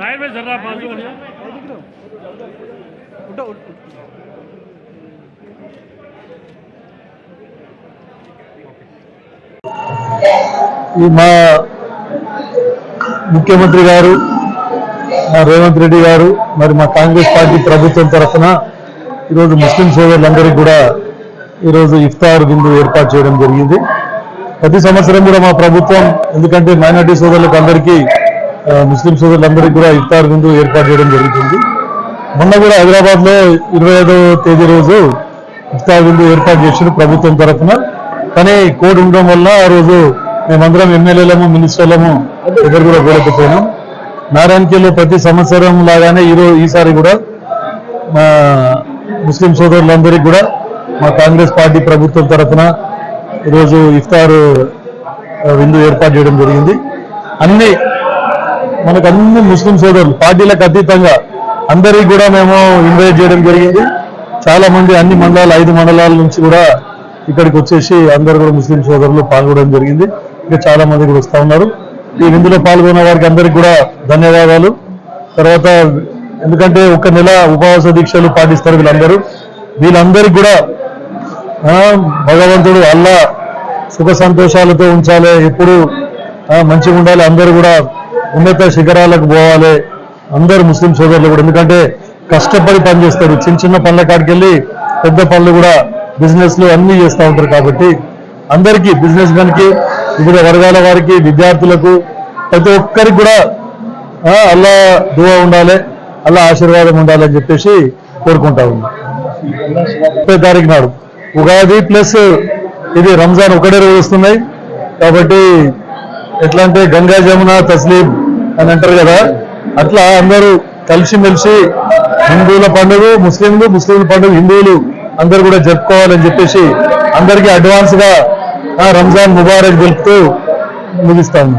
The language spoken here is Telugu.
साइड में जरा बाजू वाले ఈ మా ముఖ్యమంత్రి గారు మా రేవంత్ రెడ్డి గారు మరి మా కాంగ్రెస్ పార్టీ ప్రభుత్వం తరఫున ఈరోజు ముస్లిం సోదరులందరికీ కూడా ఈరోజు ఇఫ్తార్ విందు ఏర్పాటు చేయడం జరిగింది ప్రతి సంవత్సరం కూడా మా ప్రభుత్వం ఎందుకంటే మైనార్టీ సోదరులకు అందరికీ ముస్లిం సోదరులందరికీ కూడా ఇఫ్తార్ విందు ఏర్పాటు చేయడం జరుగుతుంది. మొన్న కూడా హైదరాబాద్లో ఇరవై తేదీ రోజు ఇఫ్తార్ విందు ఏర్పాటు చేసిన ప్రభుత్వం తరఫున. కానీ కోడ్ ఉండడం వల్ల ఆ రోజు మేమందరం ఎమ్మెల్యేలము మినిస్టర్లము దగ్గర కూడా కూడకపోయినాం. నారాయణకేలో ప్రతి సంవత్సరం లాగానే ఈరోజు ఈసారి కూడా మా ముస్లిం సోదరులందరికీ కూడా మా కాంగ్రెస్ పార్టీ ప్రభుత్వం తరఫున ఈరోజు ఇఫ్తార్ విందు ఏర్పాటు చేయడం జరిగింది. అన్ని మనకు అన్ని ముస్లిం సోదరులు పార్టీలకు అతీతంగా అందరికీ కూడా మేము ఇన్వైట్ చేయడం జరిగింది. చాలా మంది అన్ని మండలాలు ఐదు మండలాల నుంచి కూడా ఇక్కడికి వచ్చేసి అందరు కూడా ముస్లిం సోదరులు పాల్గొనడం జరిగింది. ఇంకా చాలా మంది కూడా వస్తూ ఉన్నారు. ఈ విందులో పాల్గొన్న వారికి అందరికి కూడా ధన్యవాదాలు. తర్వాత ఎందుకంటే ఒక నెల ఉపవాస దీక్షలు పాటిస్తారు వీళ్ళందరూ. వీళ్ళందరికీ కూడా భగవంతుడు అల్లా సుఖ సంతోషాలతో ఉంచాలి. ఎప్పుడు మంచిగా ఉండాలి. అందరూ కూడా ఉన్నత శిఖరాలకు పోవాలి. అందరు ముస్లిం సోదరులు కూడా. ఎందుకంటే కష్టపడి పనిచేస్తారు చిన్న చిన్న పనుల కాడికి వెళ్ళి పెద్ద పనులు కూడా బిజినెస్లు అన్నీ అన్ని చేస్తూ ఉంటారు కాబట్టి అందరికీ బిజినెస్ మెన్కి వివిధ వర్గాల వారికి విద్యార్థులకు ప్రతి ఒక్కరికి కూడా అలా అల్లా దువా ఉండాలి. అల్లా ఆశీర్వాదం ఉండాలి అని చెప్పేసి కోరుకుంటా ఉన్నాం. ముప్పై తారీఖు నాడు. ఉగాది ప్లస్ ఇది రంజాన్ ఒకటే రోజు వస్తున్నాయి. కాబట్టి ఎట్లా అంటే గంగా జమున తస్లీం అని అంటారు కదా. అట్లా అందరూ కలిసిమెలిసి హిందువుల పండుగ ముస్లింలు ముస్లింల పండుగ హిందువులు అందరూ కూడా జరుపుకోవాలని చెప్పేసి అందరికీ అడ్వాన్స్గా రంజాన్ ముబారక్ తెలుపుతూ ముగిస్తాను